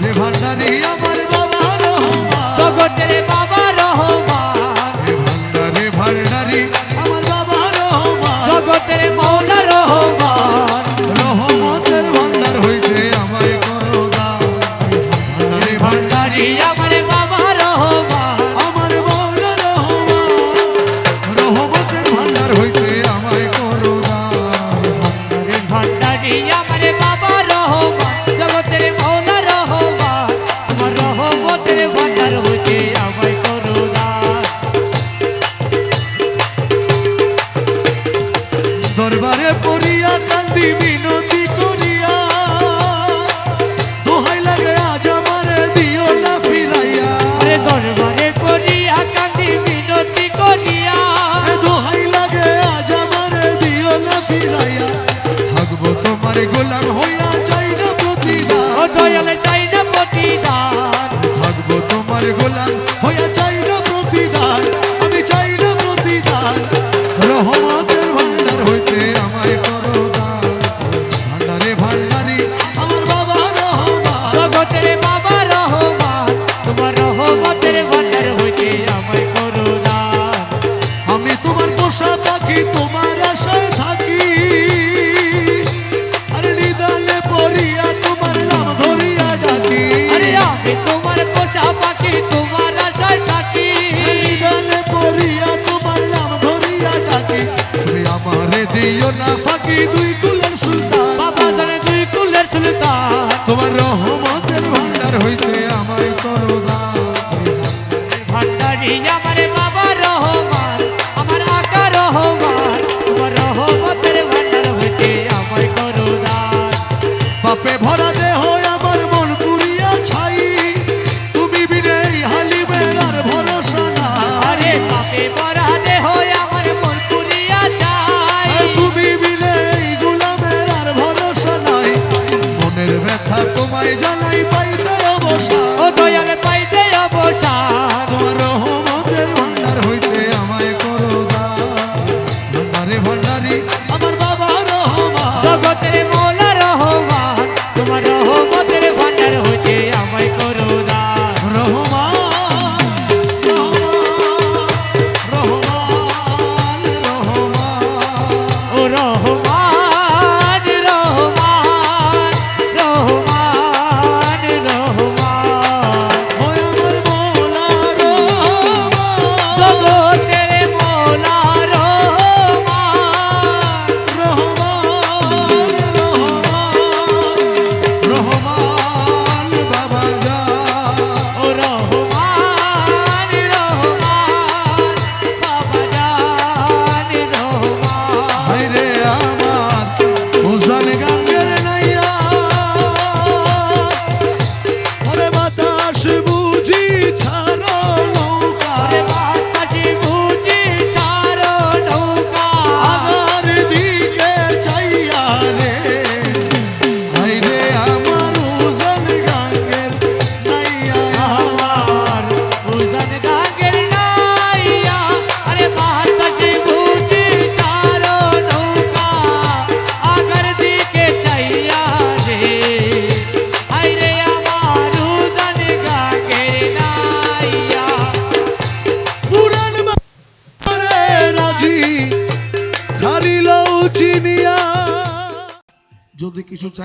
ভান্ডারি আমার বাবা গোলাম। তোমার রহমতের ভান্ডার হইতে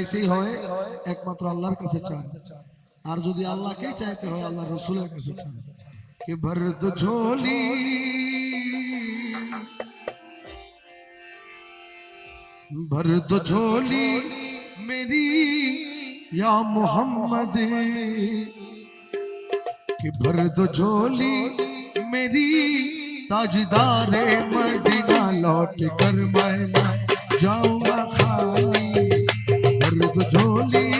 চাইতেই হয়, একমাত্র আল্লাহর কাছে চান আর যদি আল্লাহকে চাইতে হয় আল্লাহ রসুলের কাছে চান কে ভরদ ঝোলি। ভরদ ঝোলি মেরি या मोहम्मद कि मेरी It's Mr. Johnny.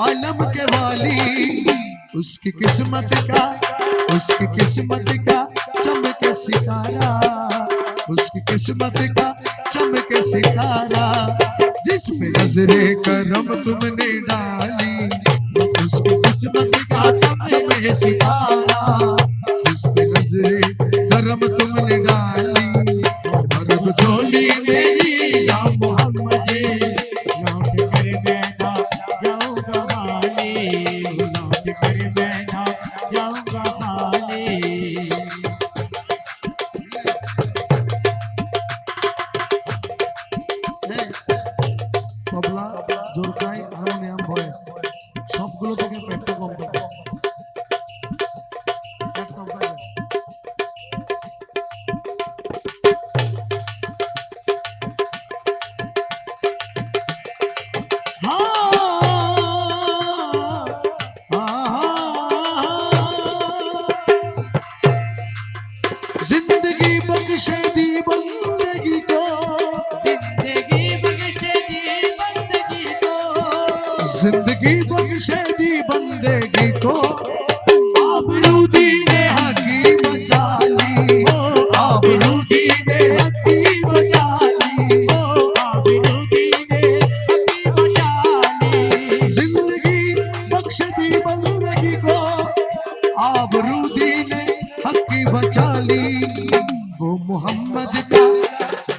عالم کے والی، اس کی قسمت کا، اس کی قسمت کا چم کے سکھارا اس کی قسمت کا چم کے سکھارا جس پہ نظر کرم تم نے ڈالی، اس کی قسمت کا چم کے سکھارا جس پہ نظر کرم تم نے ڈالی، اور جھولی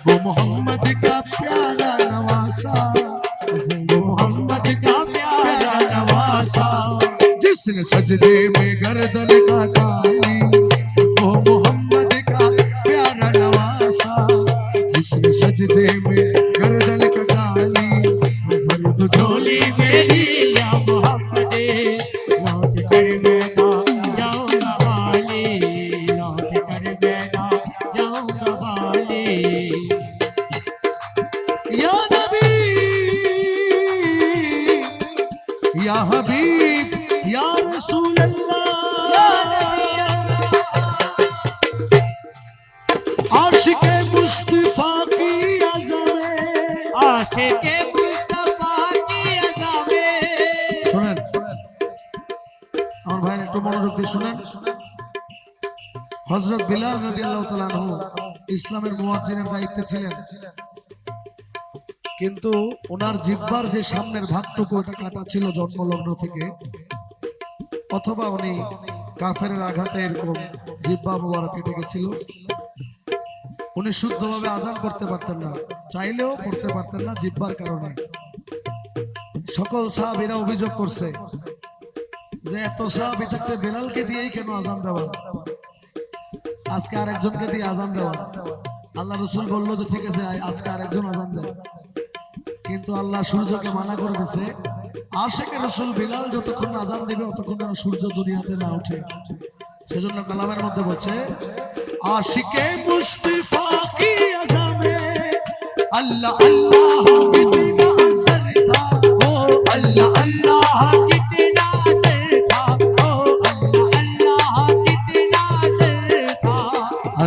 وہ محمد کا پیارا نواسا وہ محمد کا پیارا نواسا۔ جس نے سجدے میں گردن کا کالی وہ محمد کا پیارا نواسا۔ جس نے سجدے میں মনোযোগ দিয়ে শুনেন হযরত বিলাল তাআলা আনহু ইসলামের দায়িত্বে ছিলেন। কিন্তু ওনার জিহ্বার যে সামনের ভাগটুকু ওটা কাটা ছিল জন্মলগ্ন থেকে, অথবা উনি কাফেরের আঘাতে এরকম জিহ্বা মুবারক কেটে গেছিল। উনি শুদ্ধভাবে আজান করতে পারতেন না, চাইলেও করতে পারতেন না জিহ্বার কারণে। সকল সাহাবীরা অভিযোগ করছে যে এত সাহাবি থাকতে বেলালকে দিয়েই কেন আজান দেওয়া? আজকে আরেকজনকে দিয়ে আজান দেওয়া। আল্লাহ রসুল বলল যে, ঠিক আছে আজকে আরেকজন আজান দেওয়া কিন্তু আল্লাহ সূর্যকে মানা করে দিছে আশেখ রসুল বিলাল যতক্ষণ আজান দেবে, অতক্ষণ যেন সূর্য দুনিয়াতে না উঠে। সেজন্য কালামের মধ্যে বলছে, আশিকে মুস্তিফা কি আজানে? আল্লাহ আল্লাহ আল্লাহ আল্লাহ, কি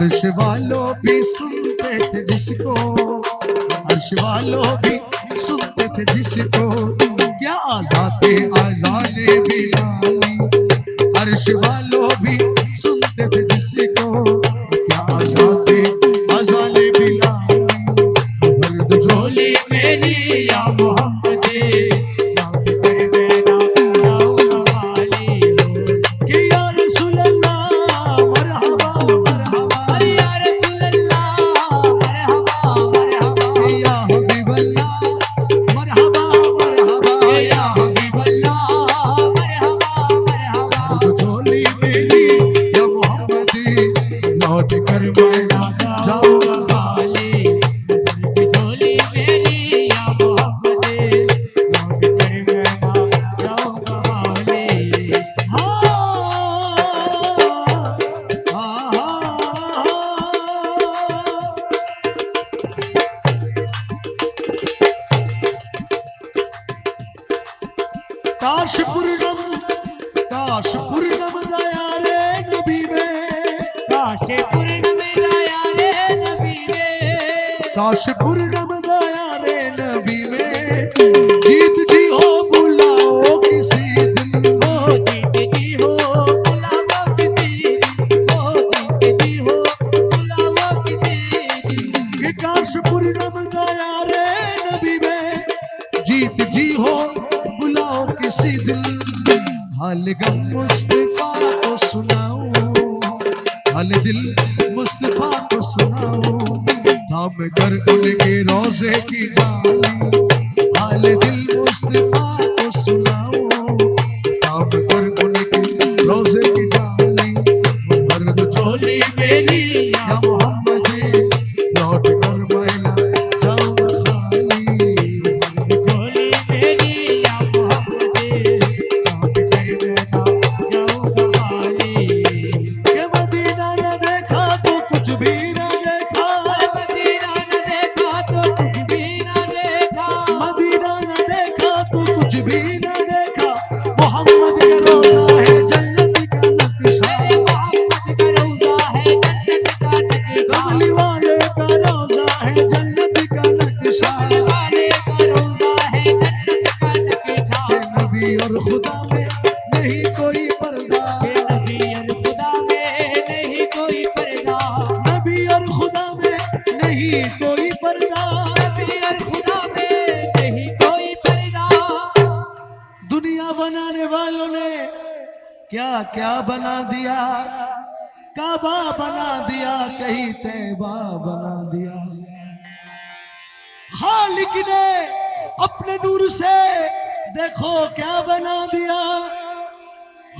عرش والوں بھی سنتے تھے جس کو عرش والوں بھی سنتے تھے جس کو کیا آزاد آزاد بھی عرش والوں خالق نے اپنے نور سے دیکھو کیا بنا دیا۔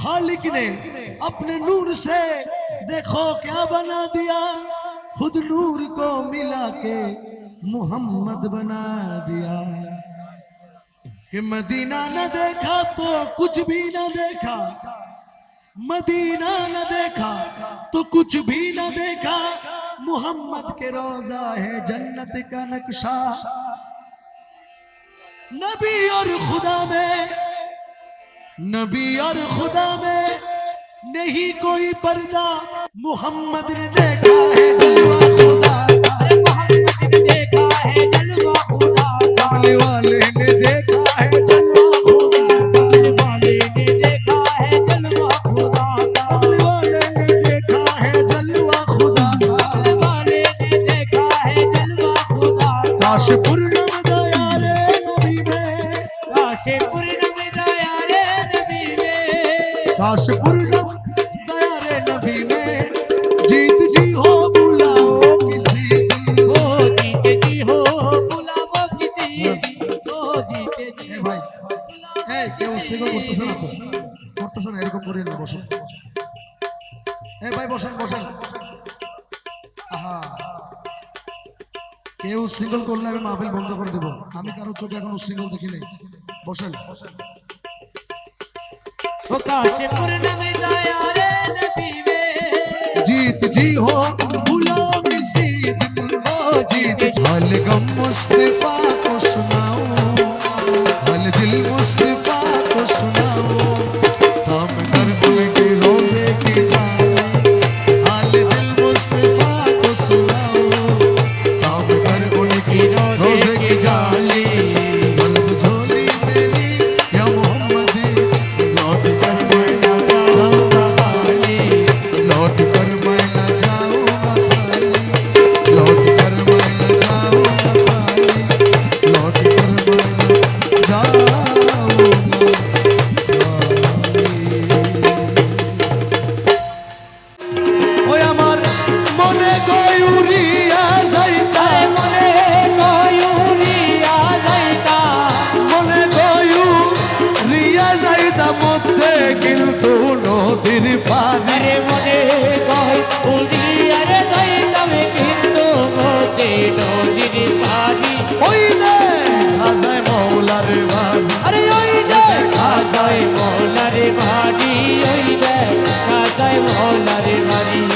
خالق نے اپنے نور سے دیکھو کیا بنا دیا۔ خود نور کو ملا کے محمد بنا دیا۔ کہ مدینہ نہ دیکھا تو کچھ بھی نہ دیکھا۔ مدینہ نہ دیکھا تو کچھ بھی نہ دیکھا۔ محمد کے روزہ ہے جنت کا نقشہ۔ نبی اور خدا میں نبی اور خدا میں نہیں کوئی پردہ۔ محمد نے دیکھا ہے جلوہ خدا محمد نے دیکھا ہے جلوہ خدا کا۔ والے نے دیکھا ہے جلوہ خدا جی ہو غلام سے دل باجید جھال غم مصطفیٰ کو۔ মহলারে ভারি ওই ব্যথায় মহলারে ভারি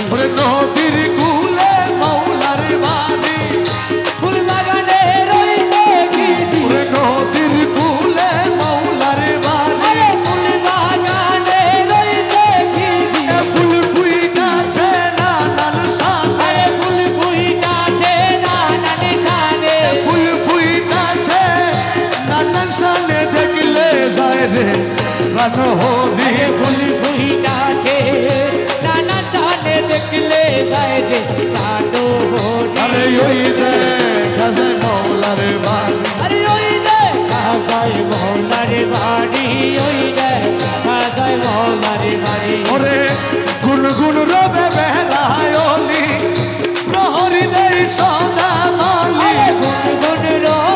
জানো হবে ফুল ফুল গাছে নানা চালে দেখলে যায় ওই দে মৌলার বাড়ি। আরে ওই দে মৌলার বাড়ি ওই মৌলার বাড়ি। ওরে গুনগুন রবে বেলায় প্রহরী সদা মালি। গুনগুন রবে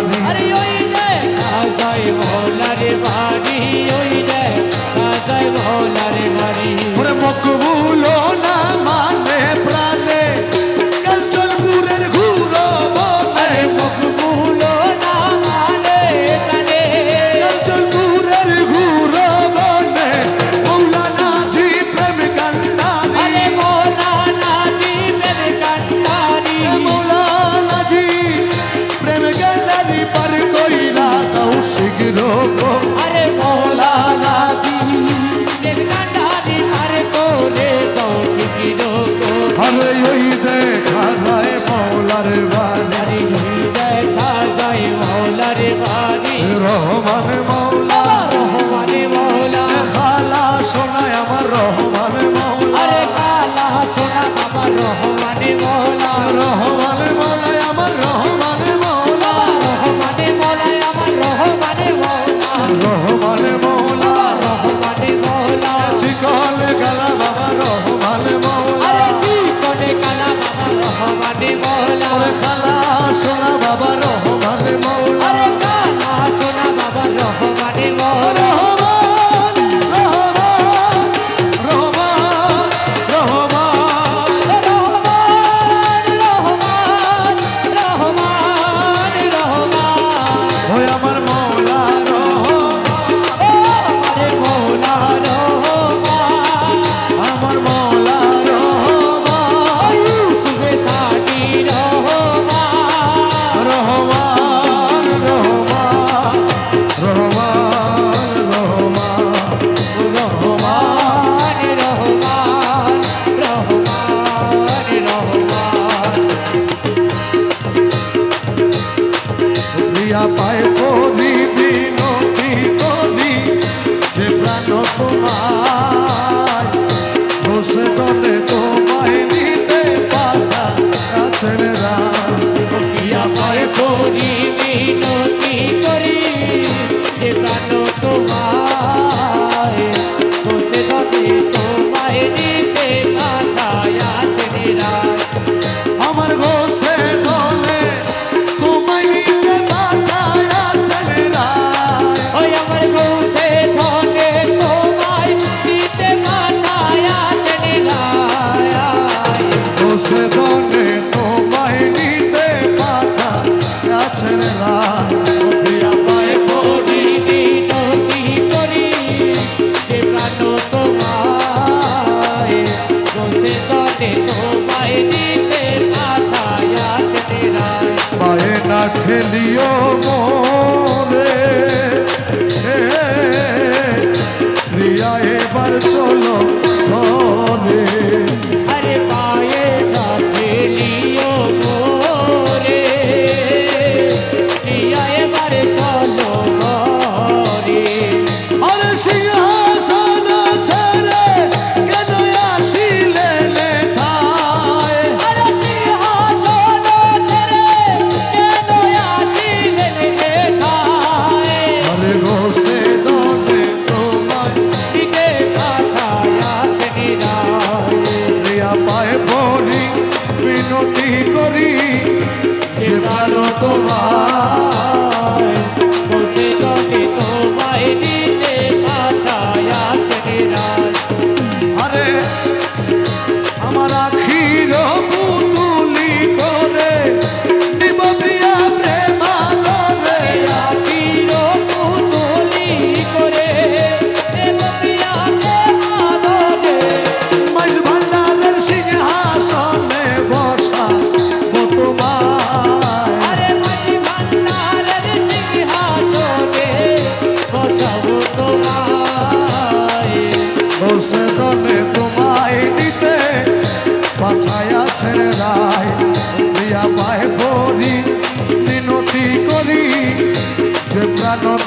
বাবা রহমান মৌলা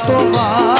তোমার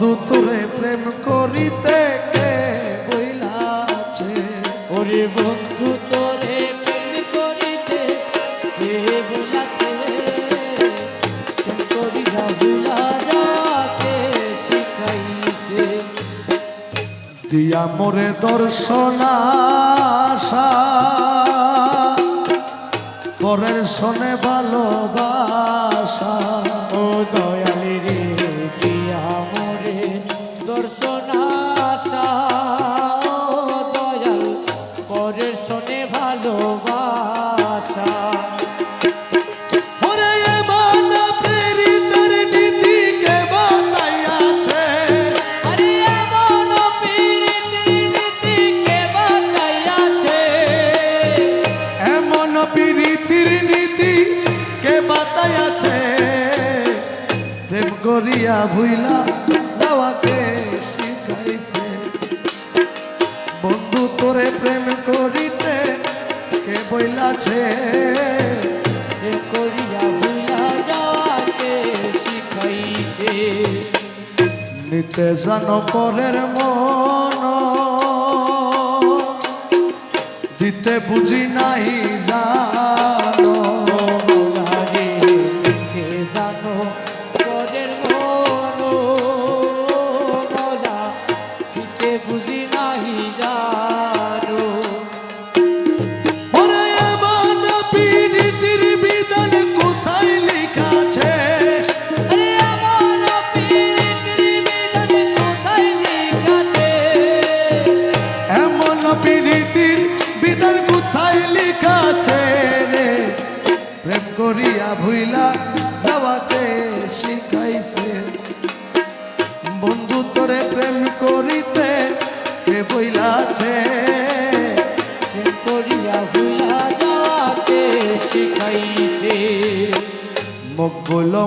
বন্ধু প্রেম করিতে কে বইলাছে? ওরে বন্ধু তোরে প্রেম করিতে কে বলাছে করি ভুলা যাতে শিখাইছে? দিয়া মোরে দর্শনা আশা পরের শোনে বা করিয়া ভুইলা যাওয়াকে শিখাইছে। বন্ধু তোরে প্রেম করিতে কে বইলাছে? করিয়া ভুইলা যাওয়াকে শিখাইছে। নিতে জানো পরের মন। দিতে বুঝি নাই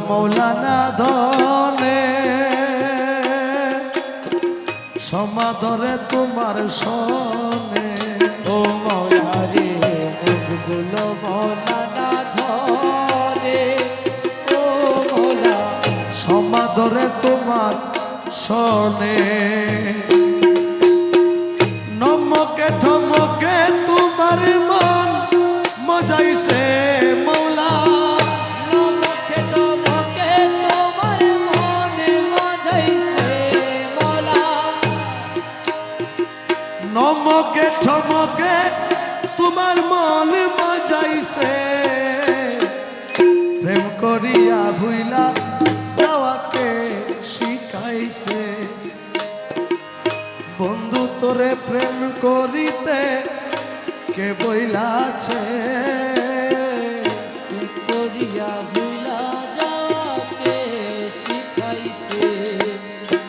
মৌলানা ধনে। সমাদরে তোমার সনে। ও মৌলারে গুল মৌলানা ধরে ও মৌলা, সমাদরে তোমার সনে। মজাইছে প্রেম করিয়া ভুইলা যাওয়াকে শিখাইছে। বন্ধু তোরে প্রেম করিতে